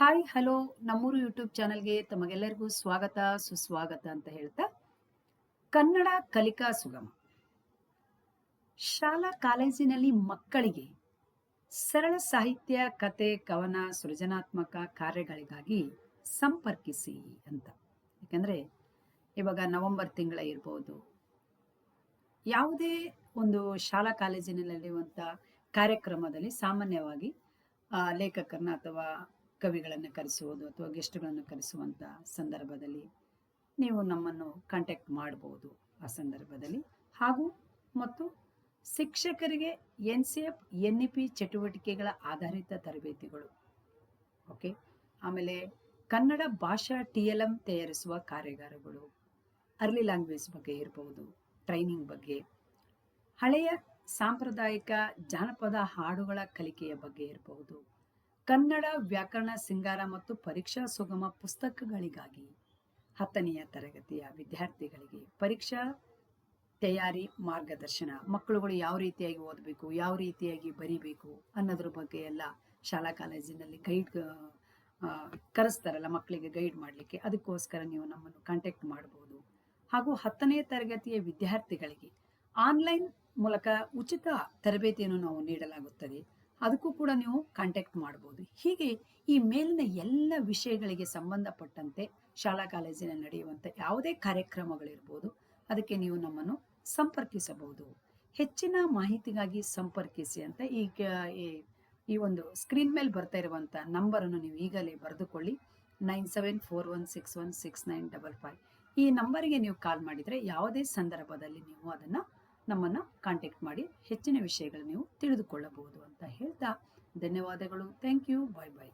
Hi hello ನಮ್ಮೂರು YouTube ಚಾನಲ್ಗೆ ತಮಗೆಲ್ಲರಿಗೂ ಸ್ವಾಗತ, ಸುಸ್ವಾಗತ ಅಂತ ಹೇಳ್ತಾ, ಕನ್ನಡ ಕಲಿಕಾ ಸುಗಮ. ಶಾಲಾ ಕಾಲೇಜಿನಲ್ಲಿ ಮಕ್ಕಳಿಗೆ ಸರಳ ಸಾಹಿತ್ಯ, ಕತೆ, ಕವನ, ಸೃಜನಾತ್ಮಕ ಕಾರ್ಯಗಳಿಗಾಗಿ ಸಂಪರ್ಕಿಸಿ ಅಂತ. ಯಾಕಂದ್ರೆ ಇವಾಗ ನವೆಂಬರ್ ತಿಂಗಳ ಇರ್ಬೋದು. ಯಾವುದೇ ಒಂದು ಶಾಲಾ ಕಾಲೇಜಿನಲ್ಲಿ ನಡೆಯುವಂಥ ಕಾರ್ಯಕ್ರಮದಲ್ಲಿ ಸಾಮಾನ್ಯವಾಗಿ ಲೇಖಕರನ್ನ ಅಥವಾ ಕವಿಗಳನ್ನು ಕರೆಸುವುದು ಅಥವಾ ಗೆಸ್ಟ್ಗಳನ್ನು ಕರೆಸುವಂಥ ಸಂದರ್ಭದಲ್ಲಿ ನೀವು ನಮ್ಮನ್ನು ಕಾಂಟ್ಯಾಕ್ಟ್ ಮಾಡ್ಬೋದು ಆ ಸಂದರ್ಭದಲ್ಲಿ. ಹಾಗೂ ಮತ್ತು ಶಿಕ್ಷಕರಿಗೆ N C F N E P ಚಟುವಟಿಕೆಗಳ ಆಧಾರಿತ ತರಬೇತಿಗಳು. ಓಕೆ? ಆಮೇಲೆ ಕನ್ನಡ ಭಾಷಾ ಟಿ ಎಲ್ ಎಂ ತಯಾರಿಸುವ ಕಾರ್ಯಾಗಾರಗಳು, ಅರ್ಲಿ ಲ್ಯಾಂಗ್ವೇಜ್ ಬಗ್ಗೆ ಇರಬಹುದು ಟ್ರೈನಿಂಗ್ ಬಗ್ಗೆ, ಹಳೆಯ ಸಾಂಪ್ರದಾಯಿಕ ಜಾನಪದ ಹಾಡುಗಳ ಕಲಿಕೆಯ ಬಗ್ಗೆ ಇರಬಹುದು ಕನ್ನಡ ವ್ಯಾಕರಣ ಸಿಂಗಾರ ಮತ್ತು ಪರೀಕ್ಷಾ ಸುಗಮ ಪುಸ್ತಕಗಳಿಗಾಗಿ ಹತ್ತನೆಯ ತರಗತಿಯ ವಿದ್ಯಾರ್ಥಿಗಳಿಗೆ ಪರೀಕ್ಷಾ ತಯಾರಿ ಮಾರ್ಗದರ್ಶನ. ಮಕ್ಕಳುಗಳು ಯಾವ ರೀತಿಯಾಗಿ ಓದಬೇಕು, ಯಾವ ರೀತಿಯಾಗಿ ಬರಿಬೇಕು ಅನ್ನೋದ್ರ ಬಗ್ಗೆ ಎಲ್ಲ ಶಾಲಾ ಕಾಲೇಜಿನಲ್ಲಿ ಗೈಡ್ ಕರೆಸ್ತಾರಲ್ಲ ಮಕ್ಕಳಿಗೆ ಗೈಡ್ ಮಾಡಲಿಕ್ಕೆ. ಅದಕ್ಕೋಸ್ಕರ ನೀವು ನಮ್ಮನ್ನು ಕಾಂಟ್ಯಾಕ್ಟ್ ಮಾಡ್ಬೋದು. ಹಾಗೂ ಹತ್ತನೇ ತರಗತಿಯ ವಿದ್ಯಾರ್ಥಿಗಳಿಗೆ ಆನ್ಲೈನ್ ಮೂಲಕ ಉಚಿತ ತರಬೇತಿಯನ್ನು ನಾವು ನೀಡಲಾಗುತ್ತದೆ. ಅದಕ್ಕೂ ಕೂಡ ನೀವು ಕಾಂಟ್ಯಾಕ್ಟ್ ಮಾಡ್ಬೋದು. ಹೀಗೆ ಈ ಮೇಲಿನ ಎಲ್ಲ ವಿಷಯಗಳಿಗೆ ಸಂಬಂಧಪಟ್ಟಂತೆ ಶಾಲಾ ಕಾಲೇಜಿನಲ್ಲಿ ನಡೆಯುವಂಥ ಯಾವುದೇ ಕಾರ್ಯಕ್ರಮಗಳಿರ್ಬೋದು, ಅದಕ್ಕೆ ನೀವು ನಮ್ಮನ್ನು ಸಂಪರ್ಕಿಸಬಹುದು. ಹೆಚ್ಚಿನ ಮಾಹಿತಿಗಾಗಿ ಸಂಪರ್ಕಿಸಿ ಅಂತ ಈಗ ಈ- ಈ ಒಂದು ಸ್ಕ್ರೀನ್ ಮೇಲೆ ಬರ್ತಾ ಇರುವಂಥ ನಂಬರನ್ನು ನೀವು ಈಗಲೇ ಬರೆದುಕೊಳ್ಳಿ. Nine seven four one six one six nine double five. ಈ ನಂಬರಿಗೆ ನೀವು ಕಾಲ್ ಮಾಡಿದರೆ ಯಾವುದೇ ಸಂದರ್ಭದಲ್ಲಿ ನೀವು ಅದನ್ನು ನಮ್ಮನ್ನು ಕಾಂಟ್ಯಾಕ್ಟ್ ಮಾಡಿ ಹೆಚ್ಚಿನ ವಿಷಯಗಳು ನೀವು ತಿಳಿದುಕೊಳ್ಳಬಹುದು ಅಂತ ಹೇಳ್ತಾ ಧನ್ಯವಾದಗಳು. Thank you bye bye